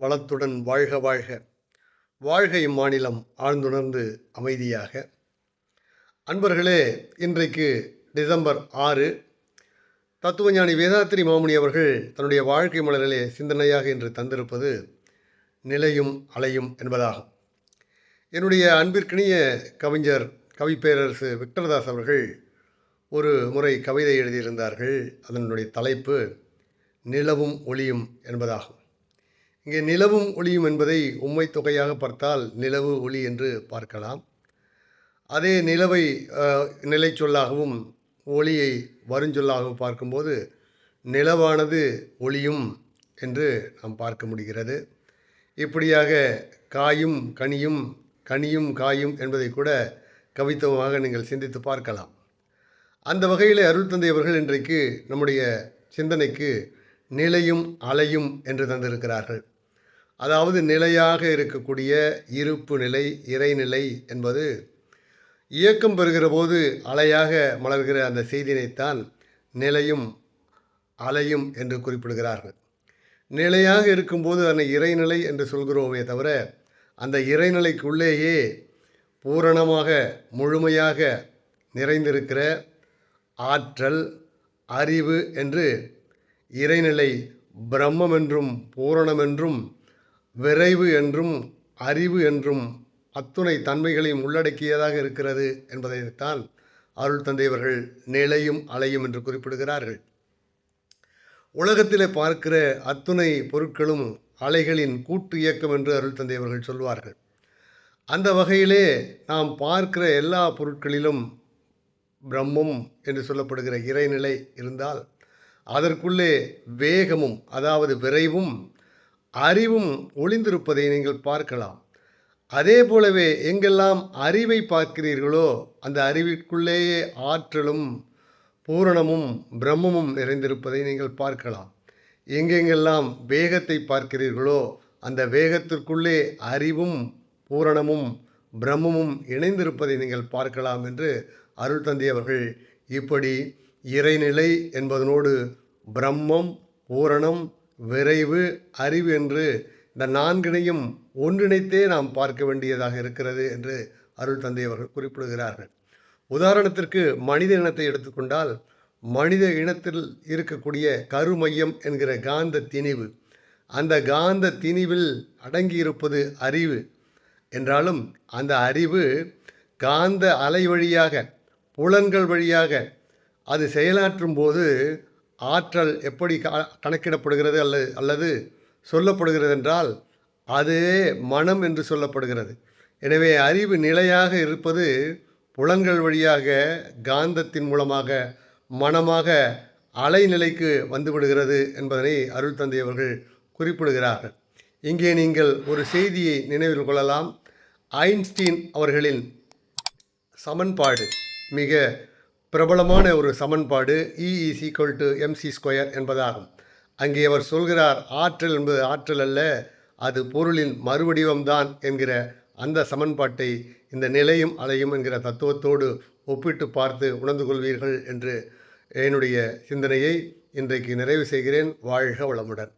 வளத்துடன் வாழ்க வாழ்க. வாழ்க இம்மாநிலம் ஆழ்ந்துணர்ந்து அமைதியாக. அன்பர்களே இன்றைக்கு டிசம்பர் ஆறு. தத்துவஞானி வேதாத்திரி மாமுனி அவர்கள் தன்னுடைய வாழ்க்கை மலரிலே சிந்தனையாக இன்று தந்திருப்பது நிலையும் அலையும் என்பதாகும். என்னுடைய அன்பிற்கினிய கவிஞர் கவிப்பேரரசு விக்டரதாஸ் அவர்கள் ஒரு முறை கவிதை எழுதியிருந்தார்கள். அதனுடைய தலைப்பு நிலவும் ஒளியும் என்பதாகும். இங்கே நிலவும் ஒளியும் என்பதை உண்மை தொகையாக பார்த்தால் நிலவு ஒளி என்று பார்க்கலாம். அதே நிலவை நிலை சொல்லாகவும் ஒளியை வருஞ்சொல்லாகவும் பார்க்கும்போது நிலவானது ஒளியும் என்று நாம் பார்க்க முடிகிறது. இப்படியாக காயும் கனியும் கனியும் காயும் என்பதை கூட கவித்துவமாக நீங்கள் சிந்தித்து பார்க்கலாம். அந்த வகையில் அருள் தந்தை அவர்கள் இன்றைக்கு நம்முடைய சிந்தனைக்கு நிலையும் அலையும் என்று தந்திருக்கிறார்கள். அதாவது நிலையாக இருக்கக்கூடிய இருப்பு நிலை இறைநிலை என்பது இயக்கம் பெறுகிற போது அலையாக மலர்கிற அந்த செய்தினைத்தான் நிலையும் அலையும் என்று குறிப்பிடுகிறார்கள். நிலையாக இருக்கும்போது அதனை இறைநிலை என்று சொல்கிறோமே தவிர அந்த இறைநிலைக்குள்ளேயே பூரணமாக முழுமையாக நிறைந்திருக்கிற ஆற்றல் அறிவு என்று இறைநிலை பிரம்மம் என்றும் பூரணம் என்றும் விரைவு என்றும் அறிவு என்றும் அத்துணை தன்மைகளையும் உள்ளடக்கியதாக இருக்கிறது என்பதைத்தான் அருள் தந்தையவர்கள் நிலையும் அலையும் என்று குறிப்பிடுகிறார்கள். உலகத்திலே பார்க்கிற அத்துணை பொருட்களும் அலைகளின் கூட்டு இயக்கம் என்று அருள் தந்தையவர்கள் சொல்வார்கள். அந்த வகையிலே நாம் பார்க்கிற எல்லா பொருட்களிலும் பிரம்மம் என்று சொல்லப்படுகிற இறைநிலை இருந்தால் அதற்குள்ளே வேகமும் அதாவது விரைவும் அறிவும் ஒளிந்திருப்பதை நீங்கள் பார்க்கலாம். அதே போலவே எங்கெல்லாம் அறிவை பார்க்கிறீர்களோ அந்த அறிவிற்குள்ளேயே ஆற்றலும் பூரணமும் பிரம்மமும் நிறைந்திருப்பதை நீங்கள் பார்க்கலாம். எங்கெங்கெல்லாம் வேகத்தை பார்க்கிறீர்களோ அந்த வேகத்திற்குள்ளே அறிவும் பூரணமும் பிரம்மமும் இணைந்திருப்பதை நீங்கள் பார்க்கலாம் என்று அருள் தந்தியவர்கள் இப்படி இறைநிலை என்பதனோடு பிரம்மம் பூரணம் விரைவு அறிவு என்று இந்த நான்கினையும் ஒன்றிணைத்தே நாம் பார்க்க வேண்டியதாக இருக்கிறது என்று அருள் தந்தை அவர்கள் குறிப்பிடுகிறார்கள். உதாரணத்திற்கு மனித இனத்தை எடுத்துக்கொண்டால் மனித இனத்தில் இருக்கக்கூடிய கருமையம் என்கிற காந்த திணிவு அந்த காந்த திணிவில் அடங்கியிருப்பது அறிவு. என்றாலும் அந்த அறிவு காந்த அலை வழியாக புலன்கள் வழியாக அது செயலாற்றும் போது ஆற்றல் எப்படி க- கணக்கிடப்படுகிறது அல்லது அல்லது சொல்லப்படுகிறது என்றால் அதுவே மனம் என்று சொல்லப்படுகிறது. எனவே அறிவு நிலையாக இருப்பது புலன்கள் வழியாக காந்தத்தின் மூலமாக மனமாக அலைநிலைக்கு வந்துவிடுகிறது என்பதனை அருள் தந்தை அவர்கள் குறிப்பிடுகிறார்கள். இங்கே நீங்கள் ஒரு செய்தியை நினைவில் கொள்ளலாம். ஐன்ஸ்டீன் அவர்களின் சமன்பாடு மிக பிரபலமான ஒரு சமன்பாடு E is equal to M C square என்பதாகும். அங்கே அவர் சொல்கிறார் ஆற்றல் என்பது ஆற்றல் அல்ல அது பொருளின் மறுவடிவம்தான் என்கிற அந்த சமன்பாட்டை இந்த நிலையும் அலையும் என்கிற தத்துவத்தோடு ஒப்பிட்டு பார்த்து உணர்ந்து கொள்வீர்கள் என்று என்னுடைய சிந்தனையை இன்றைக்கு நிறைவு செய்கிறேன். வாழ்க வளமுடன்.